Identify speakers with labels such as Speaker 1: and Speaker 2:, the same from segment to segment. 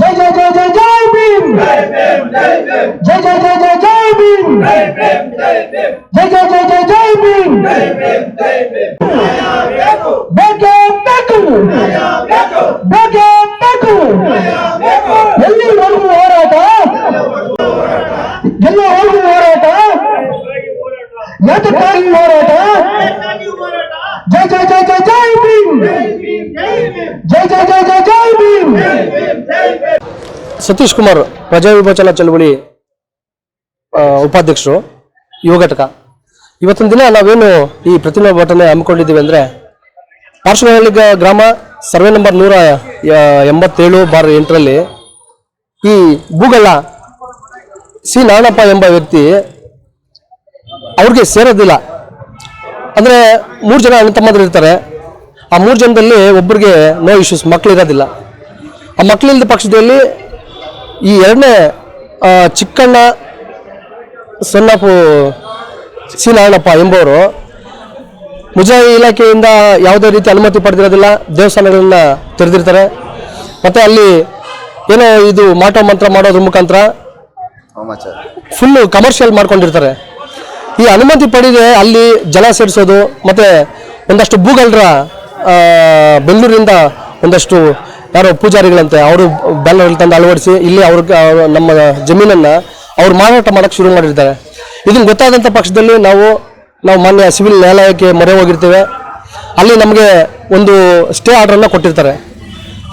Speaker 1: ಜೈ ಜೈ ಜೈ ಜೈ ಜೈ ಭೀಮ್ ಜೈ ಜೈ ಜೈ ಜೈ ಜೈ ಭೀಮ್ ಜೈ ಜೈ ಜೈ ಜೈ ಜೈ ಭೀಮ್ ಬೇಕೇ ಬೇಕು ಬೇಕೇ ಬೇಕು ಎಲ್ಲಿವರೆಗೂ ಹೋರಾಟ ಎಲ್ಲಿವರೆಗೂ ಹೋರಾಟ ಯಾತಕ್ಕಾಗಿ ಹೋರಾಟ ಜೈ ಜೈ ಜೈ ಜೈ ಜೈ ಭೀಮ್ ಜೈ ಜೈ ಜೈ ಜೈ ಜೈ ಭೀಮ್
Speaker 2: ಸತೀಶ್ ಕುಮಾರ್ ಪ್ರಜಾ ವಿಭಜನಾ ಚಳವಳಿ ಉಪಾಧ್ಯಕ್ಷರು, ಯುವ ಘಟಕ. ಇವತ್ತಿನ ದಿನ ನಾವೇನು ಈ ಪ್ರತಿಭಟನೆ ಹಮ್ಮಿಕೊಂಡಿದ್ದೀವಿ ಅಂದರೆ ಪಾರ್ಶ್ವಹಳ್ಳಿ ಗ್ರಾಮ ಸರ್ವೆ ನಂಬರ್ ನೂರ ಎಂಬತ್ತೇಳು ಬಾರ್ ಎಂಟರಲ್ಲಿ ಈ ಭೂಗಳ್ಳ ಸಿ ನಾರಾಯಣಪ್ಪ ಎಂಬ ವ್ಯಕ್ತಿ ಅವ್ರಿಗೆ ಸೇರೋದಿಲ್ಲ. ಅಂದರೆ ಮೂರು ಜನ ಅಣ್ಣ ಇರ್ತಾರೆ. ಆ ಮೂರು ಜನದಲ್ಲಿ ಒಬ್ಬರಿಗೆ ನೋ ಇಶ್ಯೂಸ್ ಮಕ್ಕಳಿರೋದಿಲ್ಲ ಆ ಮಕ್ಕಳಿಲ್ಲದ ಪಕ್ಷದಲ್ಲಿ ಈ ಎರಡನೇ ಚಿಕ್ಕಣ್ಣ ಸೊನ್ನಪ್ಪು ನಾರಾಯಣಪ್ಪ ಎಂಬುವರು ಮುಜರಾಯಿ ಇಲಾಖೆಯಿಂದ ಯಾವುದೇ ರೀತಿ ಅನುಮತಿ ಪಡೆದಿರೋದಿಲ್ಲ, ದೇವಸ್ಥಾನಗಳನ್ನ ತೆರೆದಿರ್ತಾರೆ. ಮತ್ತು ಅಲ್ಲಿ ಏನೋ ಇದು ಮಾಟ ಮಂತ್ರ ಮಾಡೋದ್ರ ಮುಖಾಂತರ ಫುಲ್ಲು ಕಮರ್ಷಿಯಲ್ ಮಾಡ್ಕೊಂಡಿರ್ತಾರೆ. ಈ ಅನುಮತಿ ಪಡೆದೇ ಅಲ್ಲಿ ಜಲ ಸೇರಿಸೋದು, ಮತ್ತು ಒಂದಷ್ಟು ಭೂಗಲ್ರ ಬೆಂಗಳೂರಿಂದ ಒಂದಷ್ಟು ಯಾರೋ ಪೂಜಾರಿಗಳಂತೆ ಅವರು ಬ್ಯಾನರ್ ತಂದು ಅಳವಡಿಸಿ ಇಲ್ಲಿ ಅವ್ರ ನಮ್ಮ ಜಮೀನನ್ನು ಅವ್ರು ಮಾರಾಟ ಮಾಡೋಕೆ ಶುರು ಮಾಡಿರ್ತಾರೆ. ಇದನ್ನು ಗೊತ್ತಾದಂಥ ಪಕ್ಷದಲ್ಲಿ ನಾವು ನಾವು ಮಾನ್ಯ ಸಿವಿಲ್ ನ್ಯಾಯಾಲಯಕ್ಕೆ ಮೊರೆ ಹೋಗಿರ್ತೇವೆ. ಅಲ್ಲಿ ನಮಗೆ ಒಂದು ಸ್ಟೇ ಆರ್ಡ್ರನ್ನು ಕೊಟ್ಟಿರ್ತಾರೆ.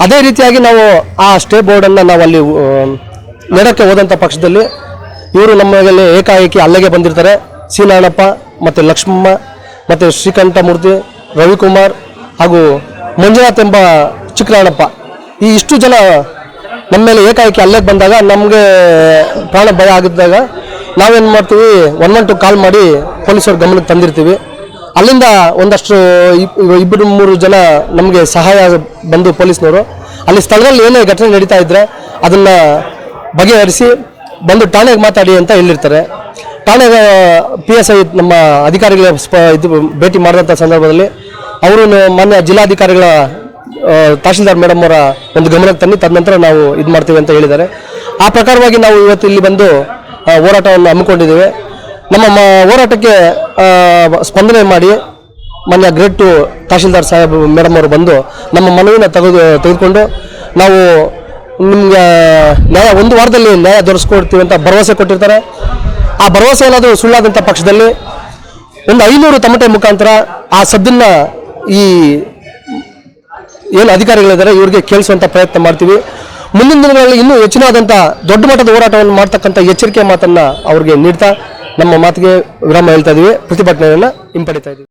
Speaker 2: ಅದೇ ರೀತಿಯಾಗಿ ನಾವು ಆ ಸ್ಟೇ ಬೋರ್ಡನ್ನು ನಾವು ಅಲ್ಲಿ ನೆಡಕ್ಕೆ ಹೋದಂಥ ಪಕ್ಷದಲ್ಲಿ ಇವರು ನಮ್ಮ ಮೇಲೆ ಏಕಾಏಕಿ ಅಲ್ಲಿಗೆ ಬಂದಿರ್ತಾರೆ. ಸಿ ನಾರಾಯಣಪ್ಪ ಮತ್ತು ಲಕ್ಷ್ಮಮ್ಮ ಮತ್ತು ಶ್ರೀಕಂಠಮೂರ್ತಿ, ರವಿಕುಮಾರ್ ಹಾಗೂ ಮಂಜುನಾಥ್ ಎಂಬ ಚಿಕ್ಕನಾಳಪ್ಪ ಈ ಇಷ್ಟು ಜನ ನಮ್ಮ ಮೇಲೆ ಏಕಾಏಕಿ ಅಲ್ಲೇ ಬಂದಾಗ ನಮಗೆ ಪ್ರಾಣ ಭಯ ಆಗಿದ್ದಾಗ ನಾವೇನು ಮಾಡ್ತೀವಿ ಒನ್ ಒನ್ ಟು ಕಾಲ್ ಮಾಡಿ ಪೊಲೀಸರ ಗಮನಕ್ಕೆ ತಂದಿರ್ತೀವಿ. ಅಲ್ಲಿಂದ ಒಂದಷ್ಟು ಇಬ್- ಇಬ್ಬರು ಮೂರು ಜನ ನಮಗೆ ಸಹಾಯ ಬಂದು ಪೊಲೀಸ್ನವರು. ಅಲ್ಲಿ ಸ್ಥಳದಲ್ಲಿ ಏನೇ ಘಟನೆ ನಡೀತಾ ಇದ್ರೆ ಅದನ್ನು ಬಗೆಹರಿಸಿ ಬಂದು ಠಾಣೆಗೆ ಮಾತಾಡಿ ಅಂತ ಹೇಳಿರ್ತಾರೆ. ಠಾಣೆಗೆ ಪಿ ಎಸ್ ಐ ನಮ್ಮ ಅಧಿಕಾರಿಗಳ ಸ್ಪ, ಇದು ಭೇಟಿ ಮಾಡಿದಂಥ ಸಂದರ್ಭದಲ್ಲಿ ಅವರು ಮಾನ್ಯ ಜಿಲ್ಲಾಧಿಕಾರಿಗಳ ತಹಶೀಲ್ದಾರ್ ಮೇಡಮ್ ಅವರ ಒಂದು ಗಮನಕ್ಕೆ ತನ್ನಿ ತದನಂತರ ನಾವು ಇದು ಮಾಡ್ತೀವಿ ಅಂತ ಹೇಳಿದ್ದಾರೆ. ಆ ಪ್ರಕಾರವಾಗಿ ನಾವು ಇವತ್ತು ಇಲ್ಲಿ ಬಂದು ಹೋರಾಟವನ್ನು ಹಮ್ಮಿಕೊಂಡಿದ್ದೇವೆ. ನಮ್ಮ ಹೋರಾಟಕ್ಕೆ ಸ್ಪಂದನೆ ಮಾಡಿ ಮಾನ್ಯ ಗ್ರೇಟ್ ಟು ತಹಶೀಲ್ದಾರ್ ಸಾಹೇಬ್ ಮೇಡಮ್ ಅವರು ಬಂದು ನಮ್ಮ ಮನವಿನ ತೆಗೆದು, ತೆಗೆದುಕೊಂಡು ನಾವು ನಿಮಗೆ, ನ್ಯಾಯ, ಒಂದು ವಾರದಲ್ಲಿ ನ್ಯಾಯ ದೊರಸ್ಕೊಡ್ತೀವಿ ಅಂತ ಭರವಸೆ ಕೊಟ್ಟಿರ್ತಾರೆ. ಆ ಭರವಸೆ ಏನಾದರೂ ಸುಳ್ಳಾದಂಥ ಪಕ್ಷದಲ್ಲಿ ಒಂದು ಐನೂರು ತಮಟೆ ಮುಖಾಂತರ ಆ ಸದ್ದನ್ನು ಈ ಏನು ಅಧಿಕಾರಿಗಳಿದ್ದಾರೆ, ಇವರಿಗೆ ಕೇಳಿಸುವಂಥ ಪ್ರಯತ್ನ ಮಾಡ್ತೀವಿ. ಮುಂದಿನ ದಿನಗಳಲ್ಲಿ ಇನ್ನೂ ಹೆಚ್ಚಿನಾದಂಥ ದೊಡ್ಡ ಮಟ್ಟದ ಹೋರಾಟವನ್ನು ಮಾಡ್ತಕ್ಕಂಥ ಎಚ್ಚರಿಕೆ ಮಾತನ್ನು ಅವ್ರಿಗೆ ನೀಡ್ತಾ ನಮ್ಮ ಮಾತಿಗೆ ವಿರಾಮ ಹೇಳ್ತಾ ಇದ್ದೀವಿ ಪ್ರತಿಭಟನೆಯನ್ನು ಹಿಂಪಡಿತಾ ಇದ್ದೀವಿ